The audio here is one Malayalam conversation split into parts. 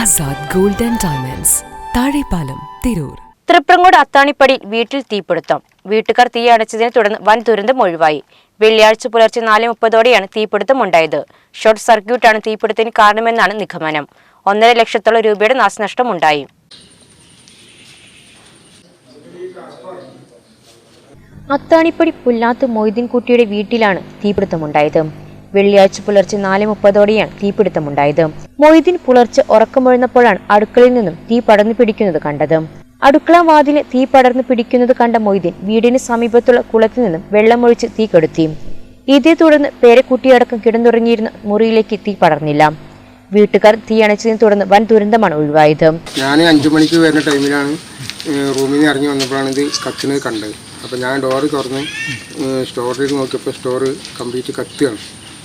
Azad gold and diamonds. Thazhepalam Tirur. Triprangode Athanippadi വീട്ടിൽ തീപിടുത്തം. വീട്ടുകാർ തീ അടച്ചതിനെ തുടർന്ന് വൻ ദുരന്തം ഒഴിവായി. വെള്ളിയാഴ്ച പുലർച്ചെ നാല് മുപ്പതോടെയാണ് തീപിടുത്തം ഉണ്ടായത്. ഷോർട്ട് സർക്യൂട്ടാണ് തീപിടുത്തത്തിന് കാരണമെന്നാണ് നിഗമനം. ഒന്നര ലക്ഷത്തോളം രൂപയുടെ നാശനഷ്ടം ഉണ്ടായി അത്താണിപ്പടി പുല്ലാത്ത് മൊയ്തീൻകുട്ടിയുടെ വീട്ടിലാണ് തീപിടുത്തമുണ്ടായത്. വെള്ളിയാഴ്ച പുലർച്ചെ നാല് മുപ്പതോടെയാണ് തീപിടുത്തമുണ്ടായത്. മൊയ്തീൻ പുലർച്ചെ ഉറക്കമൊഴുന്നപ്പോഴാണ് അടുക്കളയിൽ നിന്നും തീ പടർന്നു പിടിക്കുന്നത് കണ്ടത്. അടുക്കള വാതിൽ തീ പടർന്നു പിടിക്കുന്നത് കണ്ട മൊയ്തീൻ വീടിന് സമീപത്തുള്ള കുളത്തിൽ നിന്നും വെള്ളമൊഴിച്ച് തീ കെടുത്തി. ഇതേ തുടർന്ന് പേരക്കുട്ടിയടക്കം കിടന്നുറങ്ങിയിരുന്ന മുറിയിലേക്ക് തീ പടർന്നില്ല. വീട്ടുകാർ തീ അണച്ചതിനെ തുടർന്ന് വൻ ദുരന്തമാണ് ഒഴിവായത്. ഞാൻ അഞ്ചു മണിക്ക് വരുന്ന ടൈമിലാണ് റൂമിൽ നിന്ന് ഇറങ്ങി വന്നപ്പോഴാണ് ഇത് കത്തുന്നത് കണ്ടത്. അപ്പോൾ ഞാൻ ഡോറ് തുറന്ന് സ്റ്റോറിലേക്ക് നോക്കിയപ്പോൾ സ്റ്റോറ് കംപ്ലീറ്റ് കത്തുകയാണ്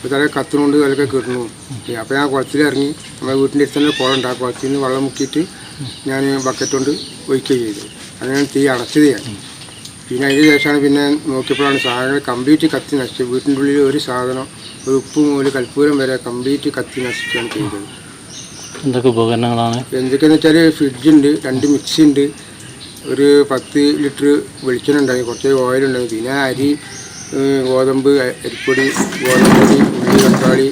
അപ്പോൾ തലേ കത്തുന്നുണ്ട് കിട്ടുന്നു അപ്പോൾ ഞാൻ കുളത്തിലിറങ്ങി നമ്മുടെ വീട്ടിന്റെ അടുത്ത് തന്നെ കുളം ആ കുളത്തിൽ നിന്ന് വെള്ളം മുക്കിയിട്ട് ഞാൻ ബക്കറ്റ് കൊണ്ട് ഒഴിക്കുകയും ചെയ്തു. അങ്ങനെ തീ അടച്ചത് ഞാൻ പിന്നെ അതിന് ശേഷമാണ് പിന്നെ നോക്കിയപ്പോഴാണ് സാധനങ്ങൾ കംപ്ലീറ്റ് കത്തി നശിച്ചത് വീട്ടിന്റെ ഉള്ളിൽ ഒരു സാധനം ഒരു ഉപ്പ് ഒരു കൽപ്പൂരം വരെ കംപ്ലീറ്റ് കത്തി നശിക്കുകയാണ് ചെയ്തത്. എന്തൊക്കെ ഉപകരണങ്ങളാണ്? എന്തൊക്കെയാണെന്ന് വെച്ചാൽ ഫ്രിഡ്ജുണ്ട് രണ്ട് മിക്സി ഉണ്ട്. ഒരു പത്ത് ലിറ്റർ വെളിച്ചെണ്ണ ഉണ്ടായി കുറച്ച് ഓയിലുണ്ടായി പിന്നെ അരി ഗോതമ്പ് അരിപ്പൊടി ഗോതമ്പ് പൊടി ഉള്ളി തക്കാളി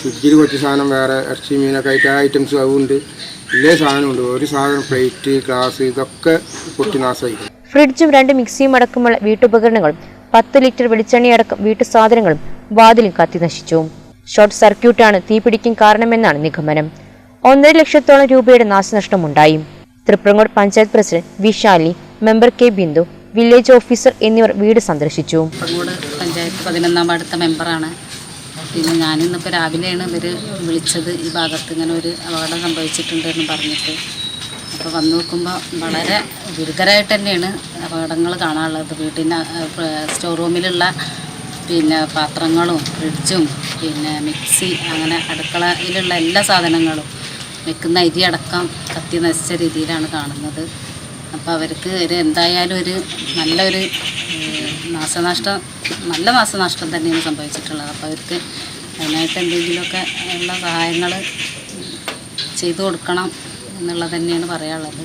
ഫ്രിഡ്ജിൽ കുറച്ച് സാധനം വേറെ ഇറച്ചി മീനൊക്കെ ആയിട്ട് ആ ഐറ്റംസ് അതുണ്ട് എല്ലാ സാധനമുണ്ട്. ഒരു സാധനം പ്ലേറ്റ് ഗ്ലാസ് ഇതൊക്കെ പൊട്ടി നാശമായി ഫ്രിഡ്ജും രണ്ട് മിക്സിയും അടക്കമുള്ള വീട്ടുപകരണങ്ങളും പത്ത് ലിറ്റർ വെളിച്ചെണ്ണയടക്കം വീട്ടു സാധനങ്ങളും വാതിലും കത്തി നശിച്ചു. ഷോർട്ട് സർക്യൂട്ടാണ് തീപിടിക്കും കാരണമെന്നാണ് നിഗമനം. ഒന്നര ലക്ഷത്തോളം രൂപയുടെ നാശനഷ്ടമുണ്ടായി. Triprangode panchayat president Vishali member K Bindu village officer എന്നിവർ വീട് സന്ദർശിച്ചു. പഞ്ചായത്ത് പതിനൊന്നാം വാർഡത്തെ മെമ്പറാണ്. പിന്നെ ഞാനിന്നിപ്പോൾ രാവിലെയാണ് ഇവർ വിളിച്ചത്. ഈ ഭാഗത്ത് ഇങ്ങനെ ഒരു അപകടം സംഭവിച്ചിട്ടുണ്ട് എന്ന് പറഞ്ഞിട്ട്. അപ്പോൾ വന്നു നോക്കുമ്പോൾ വളരെ ഗുരുതരമായിട്ട് തന്നെയാണ് അപകടങ്ങൾ കാണാനുള്ളത്. വീട്ടിന്റെ സ്റ്റോർ റൂമിലുള്ള പിന്നെ പാത്രങ്ങളും ഫ്രിഡ്ജും പിന്നെ മിക്സി അങ്ങനെ അടുക്കളയിലുള്ള എല്ലാ സാധനങ്ങളും വെക്കുന്ന അരി അടക്കം കത്തി നശിച്ച രീതിയിലാണ് കാണുന്നത്. അപ്പോൾ അവർക്ക് ഒരു എന്തായാലും ഒരു നല്ലൊരു നാശനഷ്ടം നല്ല നാശനഷ്ടം തന്നെയാണ് സംഭവിച്ചിട്ടുള്ളത്. അപ്പോൾ അവർക്ക് അതിനായിട്ട് എന്തെങ്കിലുമൊക്കെ ഉള്ള സഹായങ്ങൾ ചെയ്തു കൊടുക്കണം എന്നുള്ളത് തന്നെയാണ് പറയാനുള്ളത്.